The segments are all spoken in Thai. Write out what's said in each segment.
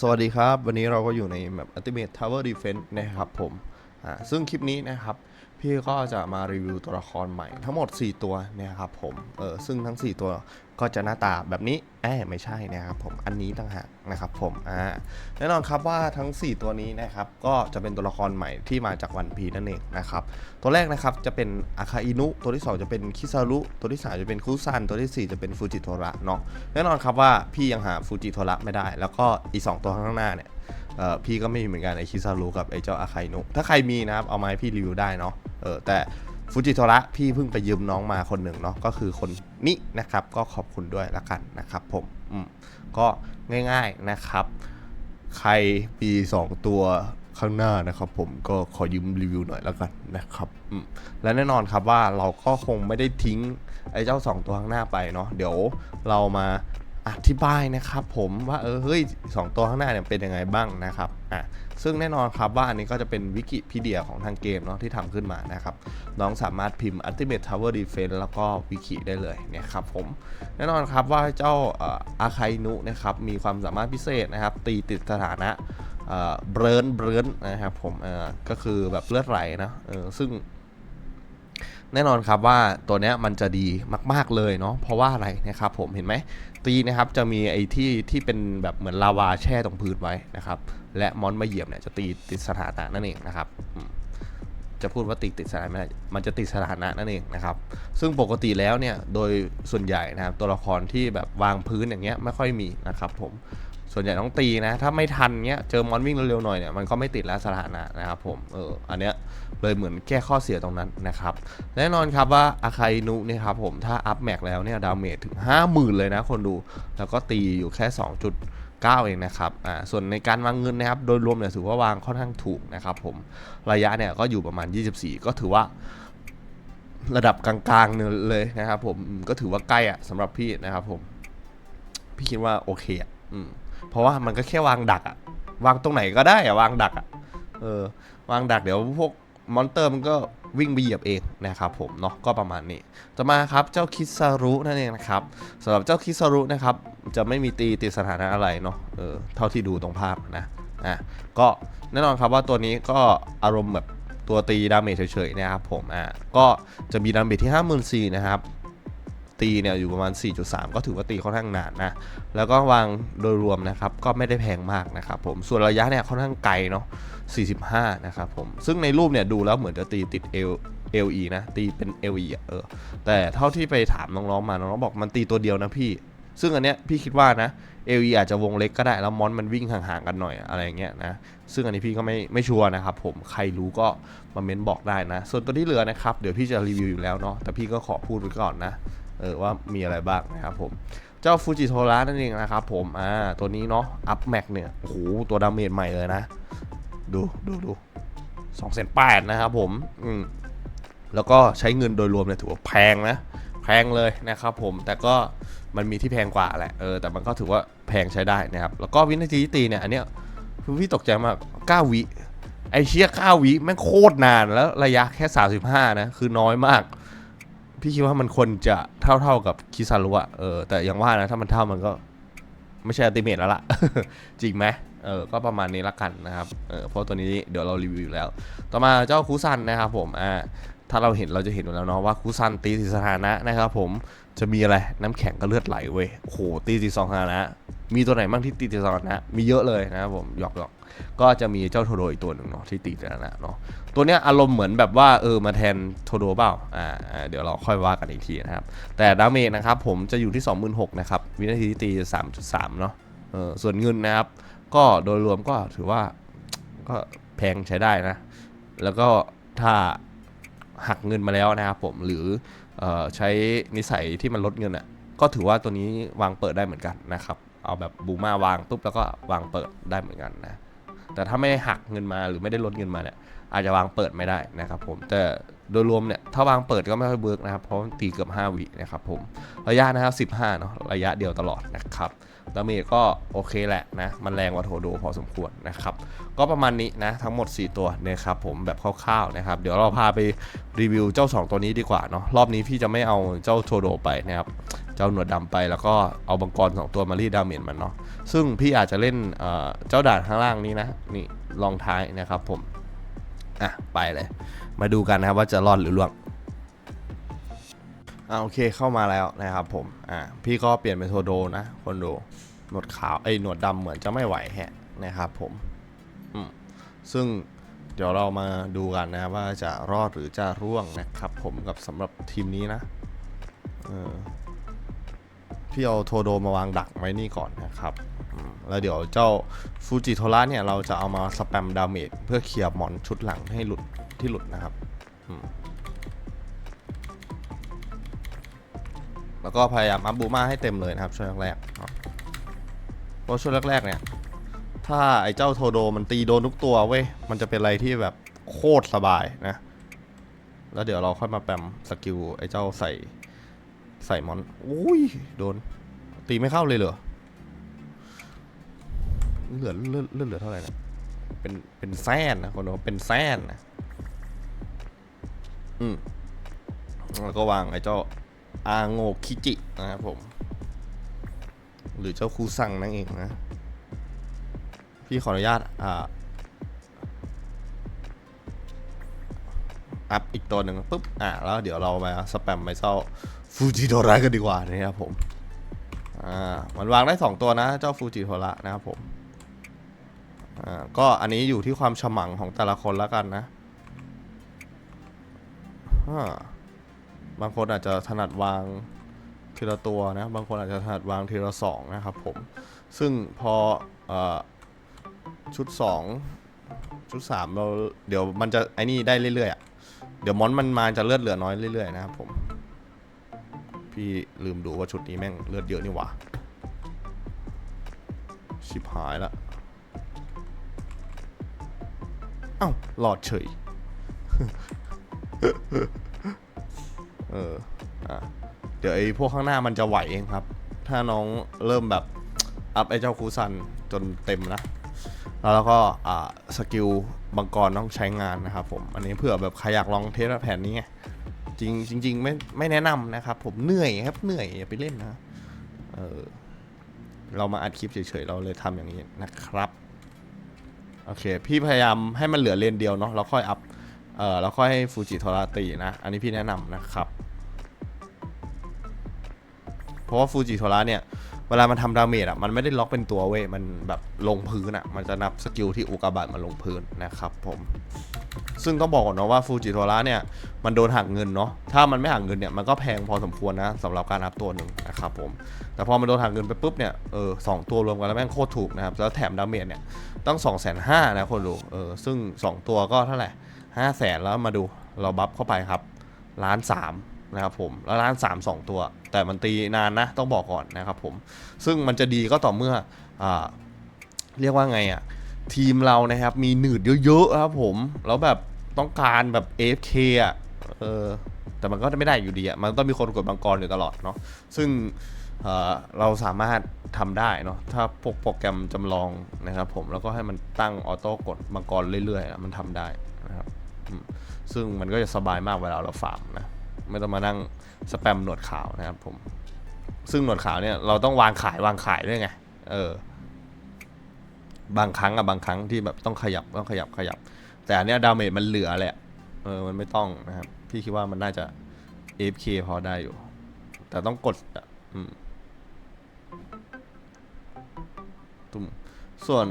สวัสดีครับ วันนี้เราก็อยู่ในแบบ Ultimate Tower Defense นะครับผมอ่าซึ่งคลิปนี้นะครับ พี่ก็จะมารีวิวตัวละครใหม่ทั้งหมด 4 ตัวนะครับผมเออซึ่งทั้ง 4 ตัว ก็จะหน้าตาแบบนี้แอบไม่ใช่นะครับผมอันนี้ต่างหากนะครับผมอ่าแน่นอนครับว่าทั้ง 4 ตัวนี้นะครับก็จะเป็นตัวละครใหม่ที่มาจากวันพีนั่นเองนะครับตัวแรกนะครับจะเป็นอาคาอินุ ตัวที่ 2 จะเป็นคิซารุตัวที่ 3 จะเป็นคุซันตัวทีสี่4 จะเป็นฟูจิโทระเนาะแน่นอนครับว่าพี่ยังหาฟูจิโทระไม่ได้ แล้วก็อีก 2 ตัวข้างหน้าเนี่ยเออพี่ก็ไม่มีเหมือนกันไอคิซารุกับไอเจ้าอาคาอินุ ถ้าใครมีนะครับเอามาให้พี่รีวิวได้เนาะเออแต่ฟูจิโทระพี่เพิ่งไปยืมน้องมาคนหนึ่งเนาะก็คือคน นี้นะครับ ก็ขอบคุณด้วยละกันนะครับผมอืมก็ง่ายๆนะครับ ใครมี 2 ตัวข้างหน้านะครับ ผมก็ขอยืมรีวิวหน่อยแล้วกันนะครับและแน่นอนครับว่าเราก็คงไม่ได้ทิ้งไอ้เจ้า 2 ตัวข้างหน้าไปเนาะเดี๋ยวเรามาอธิบายนะครับ ผมว่าเออเฮ้ยสองตัวข้างหน้าเนี่ยเป็นยังไงบ้างนะครับอะ ซึ่งแน่นอนครับว่าอันนี้ก็จะเป็นวิกิพีเดียของทางเกมเนาะที่ทำขึ้นมานะครับ น้องสามารถพิมพ์ Ultimate Tower Defense แล้วก็วิกิได้เลยนะครับผม แน่นอนครับว่าเจ้าเอ่ออาคานุนะครับมีความสามารถพิเศษนะครับ ตีติดสถานะเอ่อเบรนเบรนนะครับผมก็คือแบบเลือดไหลนะซึ่ง แน่นอนครับว่าตัวเนี้ยมันจะดีมากๆเลยเนาะเพราะว่าอะไรนะครับผมเห็นไหมตีนะครับจะมีไอ้ที่ที่เป็นแบบเหมือนลาวาแช่ตรงพื้นไว้นะครับ และมอนมาเหยียบเนี่ยจะตีติดสถานะนั่นเองนะครับจะพูดว่าตีติดสถานะไม่ได้มันจะติดสถานะนั่นเองนะครับ ซึ่งปกติแล้วเนี่ยโดยส่วนใหญ่นะครับตัวละครที่แบบวางพื้นอย่างเงี้ยไม่ค่อยมีนะครับผม ส่วนใหญ่ต้องตีนะ ถ้าไม่ทันเงี้ยเจอมอนวิ่งเร็วๆหน่อยเนี่ยมันก็ไม่ติดแล้วสถานะนะครับผมเอออันเนี้ยเลยเหมือนแก้ข้อเสียตรงนั้นนะครับแน่นอนครับว่าอาคาอินุเนี่ยครับผมถ้าอัพแม็กแล้วเนี่ยดาเมจถึง 50,000 เลยนะคนดู แล้วก็ตีอยู่แค่ 2.9 เองนะครับอ่าส่วนในการวางเงินนะครับโดยรวมเนี่ยถือว่าวางค่อนข้างถูกนะครับผมระยะเนี่ยก็อยู่ประมาณ 24 ก็ถือว่าระดับกลางๆเลยนะครับผมก็ถือว่าใกล้อะสำหรับพี่นะครับผม พี่คิดว่าโอเคอะอืม เพราะว่ามันก็แค่วางดักอะวางตรงไหนก็ได้อะวางดักอะเออวางดักเดี๋ยวพวกมอนเตอร์มันก็วิ่งไปเหยียบเองนะครับผมเนาะก็ประมาณนี้ต่อมาครับเจ้าคิซารุนั่นเองนะครับสำหรับเจ้าคิซารุนะครับจะไม่มีตีติดสถานะอะไรเนาะเออเท่าที่ดูตรงภาพนะอะก็แน่นอนครับว่าตัวนี้ก็อารมณ์แบบตัวตีดาเมจเฉยๆนะครับผมอะก็จะมีดาเมจที่ 54,000นะครับ ตีเนี่ยอยู่ประมาณ 4.3 ก็ถือว่าตีค่อนข้างนานนะ แล้วก็วางโดยรวมนะครับก็ไม่ได้แพงมากนะครับผม ส่วนระยะเนี่ยค่อนข้างไกลเนาะ 45 นะครับผม ซึ่งในรูปเนี่ยดูแล้วเหมือนจะตีติดเอล LE นะ ตีเป็น LE อะเออ แต่เท่าที่ไปถามน้องๆมา น้องๆบอกมันตีตัวเดียวนะพี่ ซึ่งอันเนี้ยพี่คิดว่านะ LE อาจจะวงเล็กก็ได้ แล้วมอนมันวิ่งห่างๆกันหน่อยอะไรอย่างเงี้ยนะ ซึ่งอันนี้พี่ก็ไม่ไม่ชัวร์นะครับผม ใครรู้ก็มาเม้นบอกได้นะ ส่วนตัวที่เหลือนะครับ เดี๋ยวพี่จะรีวิวอยู่แล้วเนาะ แต่พี่ก็ขอพูดไว้ก่อนนะ เออว่ามีอะไรบ้างนะครับผมเจ้าฟูจิโทระนั่นเองนะครับผมอ่าตัวนี้เนาะอัพแม็กเนี่ยโอ้โหตัวดาเมจใหม่เลยนะ ดูดูดูสองแสนแปดนะครับผมอืมแล้วก็ใช้เงินโดยรวมเนี่ยถือว่าแพงนะ แพงเลยนะครับผมแต่ก็มันมีที่แพงกว่าแหละเออแต่มันก็ถือว่าแพงใช้ได้นะครับ แล้วก็วินาทีที่ตีเนี่ยอันเนี้ยคือพี่ตกใจมาก9วิไอเชี่ย9วิแม่งโคตรนานแล้วระยะแค่ 35 นะ คือน้อยมาก พี่คิดว่ามันควรจะเท่าเท่าๆกับคิซารุอะเออแต่อย่างว่านะถ้ามันเท่ามันก็ไม่ใช่อัลติเมทแล้วล่ะ จริงไหมเออก็ประมาณนี้ละกันนะครับเออเพราะตัวนี้เดี๋ยวเรารีวิวอยู่แล้ว ต่อมาเจ้าคูซันนะครับผมอ่าถ้าเราเห็นเราจะเห็นอยู่แล้วเนาะว่าคูซันตีสีสถานะนะครับผมจะมีอะไรน้ำแข็งก็เลือดไหลเว้ยโอ้โหตีสีสองสถานะ มีตัวไหนบ้างที่ตีสีสองสถานะ มีเยอะเลยนะครับผมหยอกหยอกก็จะมีเจ้าโทโดอีกตัวหนึ่งเนาะที่ตีสถานะเนาะตัวเนี้ยอารมณ์เหมือนแบบว่าเออมาแทนโทโดเปล่าอ่าเดี๋ยวเราค่อยว่ากันอีกทีนะครับ แต่ดาเมจนะครับผมจะอยู่ที่ 26,000นะครับวินาทีที่ตี 3.3 เนาะเออส่วนเงินนะครับ ก็โดยรวมก็ถือว่าก็แพงใช้ได้นะ แล้วก็ถ้าหักเงินมาแล้วนะครับผมหรือออใช้นิสัยที่มันลดเงินอะก็ถือว่าตัวนี้วางเปิดได้เหมือนกันนะครับ เอาแบบบูมาวางปุ๊บแล้วก็วางเปิดได้เหมือนกันนะ แต่ถ้าไม่หักเงินมาหรือไม่ได้ลดเงินมาเนี่ยอาจจะวางเปิดไม่ได้นะครับผมแต่โดยรวมเนี่ยถ้าวางเปิดก็ไม่ค่อยเบิร์กนะครับเพราะตีเกือบ5วินะครับผมระยะนะครับ15เนาะระยะเดียวตลอดนะครับดาเมจก็โอเคแหละนะมันแรงกว่าโทโดพอสมควรนะครับก็ประมาณนี้นะทั้งหมด 4 ตัวนะครับผมแบบคร่าวๆนะครับเดี๋ยวเราพาไปรีวิวเจ้า 2 ตัวนี้ดีกว่าเนาะรอบนี้พี่จะไม่เอาเจ้าโทโดไปนะครับ เจ้าหนวดดำไปแล้วก็เอาบังกรสองตัวมารีดดาเมจมันเนาะซึ่งพี่อาจจะเล่นเจ้าด่านข้างล่างนี้นะนี่ลองท้ายนะครับผมอะไปเลย มาดูกันนะครับว่าจะรอดหรือล่วงอ่าโอเคเข้ามาแล้วนะครับผมอ่าพี่ก็เปลี่ยนเป็นโทโดนะคนดูหนวดขาวไอ้ยหนวดดำเหมือนจะไม่ไหวแฮะนะครับผมอืมซึ่งเดี๋ยวเรามาดูกันนะว่าจะรอดหรือจะร่วงนะครับผมกับสำหรับทีมนี้นะเออ พี่เอาโทโดมาวางดักไว้นี่ก่อนนะครับแล้วเดี๋ยวเจ้าฟูจิโทระเนี่ยเราจะเอามาสแปมดาเมจเพื่อเคลียร์มอนชุดหลังให้หลุดที่หลุดนะครับแล้วก็พยายามอัพบูมาให้เต็มเลยนะครับช่วงแรกๆเนาะเพราะช่วงแรกๆเนี่ย ถ้าไอ้เจ้าโทโดมันตีโดนทุกตัวเว้ยมันจะเป็นอะไรที่แบบโคตรสบายนะ แล้วเดี๋ยวเราค่อยมาแปมสกิลไอ้เจ้าใส่ ใส่มอนอุ้ยโดน ตีไม่เข้าเลยเหรอเหลือเลือดเลือดเหลือเท่าไหร่นะเป็นเป็นแสนนะคนบอกเป็นแสนนะอืมแล้วก็วางไอ้เจ้าอาโงคิจินะครับผม หรือเจ้าคูซังนั่นเองนะ พี่ขออนุญาตอ่าอัพอีกตัวหนึ่งปุ๊บอ่าแล้วเดี๋ยวเรามาสแปมไปเจ้า ฟูจิโทระกันดีกว่านะครับผม อ่า มันวางได้ 2 ตัวนะ เจ้าฟูจิโทระนะครับผม อ่า ก็อันนี้อยู่ที่ความฉมังของแต่ละคนแล้วกันนะอ่าบางคนอาจจะถนัดวางทีละตัวนะ บางคนอาจจะถนัดวางทีละสองนะครับผม ซึ่งพออ่อชุด 2 ชุด 3 เราเดี๋ยวมันจะไอ้นี่ได้เรื่อยๆอะเดี๋ยวมอนมันมาจะเลือดเหลือน้อยเรื่อยๆนะครับผม พี่ลืมดูว่าชุดนี้แม่งเลือดเยอะนี่หว่า ชิบหายละ เอ้าหลอดเฉย เออ อะ เดี๋ยวไอ้พวกข้างหน้ามันจะไหวเองครับ ถ้าน้องเริ่มแบบ อัพไอ้เจ้าคูซันจนเต็มนะ แล้วก็อ่าสกิลบังกรต้องใช้งานนะครับผม อันนี้เผื่อแบบใครอยากลองเทสแผนนี้ไง จริงจริงๆไม่ไม่แนะนำนะครับ ผมเหนื่อยครับเหนื่อยอย่าไปเล่นนะเออเรามาอัดคลิปเฉยๆเราเลยทำอย่างนี้นะครับโอเค พี่พยายามให้มันเหลือเลนเดียวเนาะเราค่อยอัพเออเราค่อยให้ฟูจิโทราตีนะ อันนี้พี่แนะนำนะครับ เพราะว่าฟูจิโทราเนี่ย เวลามันทำดาเมจอะมันไม่ได้ล็อกเป็นตัวเว้ยมันแบบลงพื้นอะมันจะนับสกิลที่อุกกาบาตมันลงพื้นนะครับผมซึ่งต้องบอกก่อนเนาะว่าฟูจิโทระเนี่ยมันโดนหักเงินเนาะถ้ามันไม่หักเงินเนี่ยมันก็แพงพอสมควรนะสำหรับการอัพตัวหนึ่งนะครับผมแต่พอมันโดนหักเงินไปปุ๊บเนี่ยเออสองตัวรวมกันแล้วแม่งโคตรถูกนะครับแล้วแถมดาเมจเนี่ยต้อง2องแสนห้านะคนดูเออซึ่ง 2 ตัวก็เท่าไหร่ห้าแสนแล้วมาดูเราบัฟเข้าไปครับล้านสามนะครับผมแล้วล้านสามสองตัว แต่มันตีนานนะต้องบอกก่อนนะครับผม ซึ่งมันจะดีก็ต่อเมื่ออเรียกว่าไงอะ่ะทีมเรานะครับมีหนืดเยอะๆครับผมแล้วแบบต้องการแบบ AFK อะเออแต่มันก็ไม่ได้อยู่ดีอะมันต้องมีคนกดบังกรอยู่ตลอดเนาะซึ่งเเราสามารถทำได้เนาะถ้าพวกโปรแกรมจำลองนะครับผมแล้วก็ให้มันตั้งออโต้กดบังกรเรื่อยๆอะมันทำได้นะครับซึ่งมันก็จะสบายมากเวลาเราฟาร์มนะ ไม่ต้องมานั่งสแปมหนวดขาวนะครับผม ซึ่งหนวดขาวเนี่ยเราต้องวางขายวางขายด้วยไง เออ บางครั้งอะบางครั้งที่แบบต้องขยับต้องขยับขยับ แต่อันเนี้ยดาเมจมันเหลือแหละ เออ มันไม่ต้องนะครับ พี่คิดว่ามันน่าจะ AFK พอได้อยู่ แต่ต้องกดอะอืมตุ้มส่วน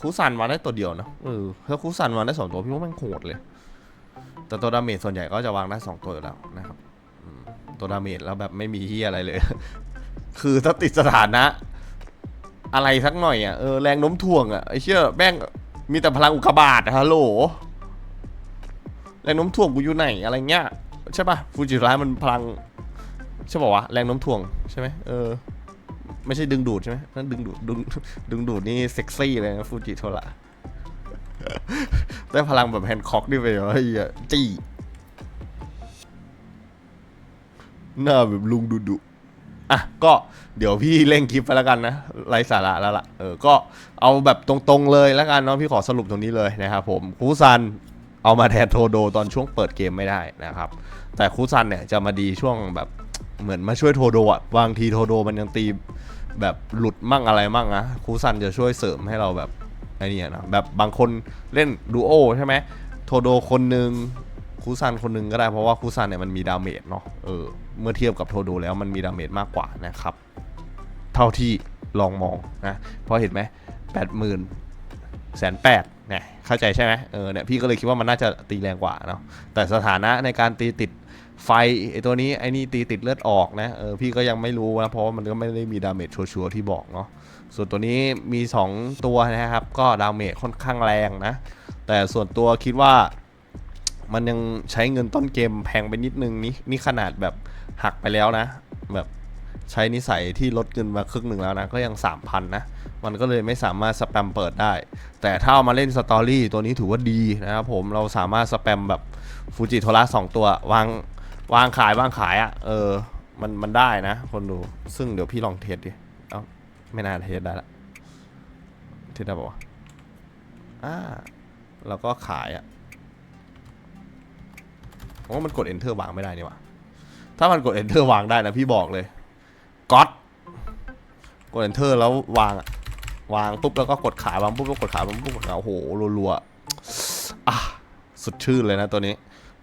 คูซันวางได้ตัวเดียวนะเออถ้าคูซันวางได้สองตัวพี่ว่าแมันโหดเลย แต่ตัวดาเมจส่วนใหญ่ก็จะวางได้สองตัวอยู่แล้วนะครับ ตัวดาเมจแล้วแบบไม่มีที่อะไรเลย คือถ้าติดสถานะ อะไรสักหน่อยอะเออแรงโน้มถ่วงอะไอ้เชี่ยแม่งมีแต่พลังอุกกาบาตอะฮัลโหลแรงโน้มถ่วงกูอยู่ไหนอะไรเงี้ยใช่ปะฟูจิร้ายมันพลังใช่ป่าวะแรงโน้มถ่วงใช่ไหมเออ ไม่ใช่ดึงดูดใช่ไหมนั่นดึงดูดดึงดึงดูดนี่เซ็กซี่เลยนะฟูจิโทระได้พลังแบบแฮนด์คอกนี่ไปเหรอไอ้จี้ หน้าแบบลุงดุดุอะก็เดี๋ยวพี่เล่งคลิปไปแล้วกันนะไร้สาระแล้วล่ะเออก็เอาแบบตรงๆเลยแล้วกันเนาะพี่ขอสรุปตรงนี้เลยนะครับผมคูซันเอามาแทนโทโดตอนช่วงเปิดเกมไม่ได้นะครับ แต่คูซันเนี่ยจะมาดีช่วงแบบเหมือนมาช่วยโทโดอะบางทีโทโดมันยังตีแบบหลุดมั่งอะไรมั่งนะคูซันจะช่วยเสริมให้เราแบบไอ้นี่นะแบบบางคนเล่นดูโอใช่ไหมโทโดคนหนึ่ง คูซันคนหนึ่งก็ได้เพราะว่าคูซันเนี่ยมันมีดาเมจเนาะเออเมื่อเทียบกับโทโดแล้วมันมีดาเมจมากกว่านะครับ เท่าที่ลองมองนะเพราะเห็นไหมแปดหมื่นแสนแปดเนี่ยเข้าใจใช่ไหมเออเนี่ยพี่ก็เลยคิดว่ามันน่าจะตีแรงกว่าเนาะแต่สถานะในการตีติดไฟไอตัวนี้ไอ้นี่ตีติดเลือดออกนะเออพี่ก็ยังไม่รู้นะเพราะว่ามันก็ไม่ได้มีดาเมจชัวร์ที่บอกเนาะส่วนตัวนี้มี 2 ตัวนะครับ ก็ดาเมจค่อนข้างแรงนะ แต่ส่วนตัวคิดว่า มันยังใช้เงินต้นเกมแพงไปนิดนึงนี่นี่ขนาดแบบหักไปแล้วนะ แบบใช้นิสัยที่ลดเงินมาครึ่งหนึ่งแล้วนะ ก็ยัง 3,000 นะ มันก็เลยไม่สามารถสแปมเปิดได้ แต่ถ้าเอามาเล่นสตอรี่ตัวนี้ถือว่าดีนะครับผมเราสามารถสแปมแบบฟูจิโทระสองตัว วางวางขายวางขายอะ่ะเออมันมันได้นะ คนดู ซึ่งเดี๋ยวพี่ลองเทสดิเอ้าไม่น่าเทสได้ละเทสได้ปะวะอ่าแล้วก็ขายอะ ว่ามันกด enter วางไม่ได้นี่หว่าถ้ามันกด enter วางได้นะพี่บอกเลยก๊อตกด enter แล้ววางวางปุ๊บแล้วก็กดขาวางปุ๊บแล้วกดขาวางปุ๊บกดขาโอ้โหรัวๆอะสุดชื่นเลยนะตัวนี้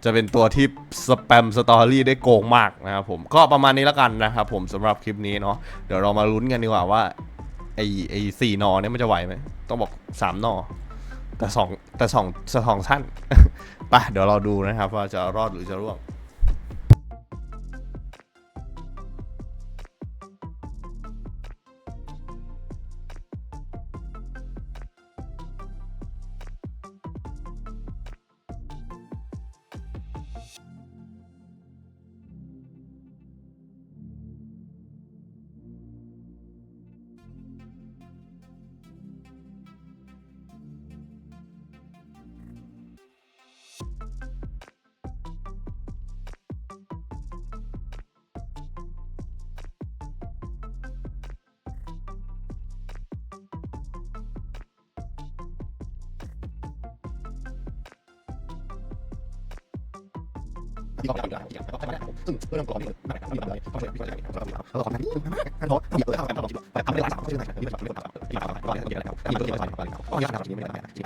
จะเป็นตัวที่สแปมสตอรี่ได้โกงมากนะครับผมก็ประมาณนี้แล้วกันนะครับผมสำหรับคลิปนี้เนาะเดี๋ยวเรามาลุ้นกันดีกว่าว่าไอไอสี่นอเนี่ยมันจะไหวไหมต้องบอกสามนอ แต่สองแต่สองสองสั้น ไปเดี๋ยวเราดูนะครับว่าจะรอดหรือจะร่วง ที่ต้องการอย่างแล้วก็ไม่ได้ซึ่งเรื่องกรอบนี้ไม่ได้ไม่ได้ต้องใช้พิจารณาแล้วก็ความนั้นขั้นตอนทำเยอะทำแบบทำได้หลายสามชื่อไหนที่เป็นแบบเรื่องต่างๆที่มาทำอะไรก็ได้ที่อะไรครับที่เป็นที่มาทำอะไรก็ยากนะที่ไม่ได้ที่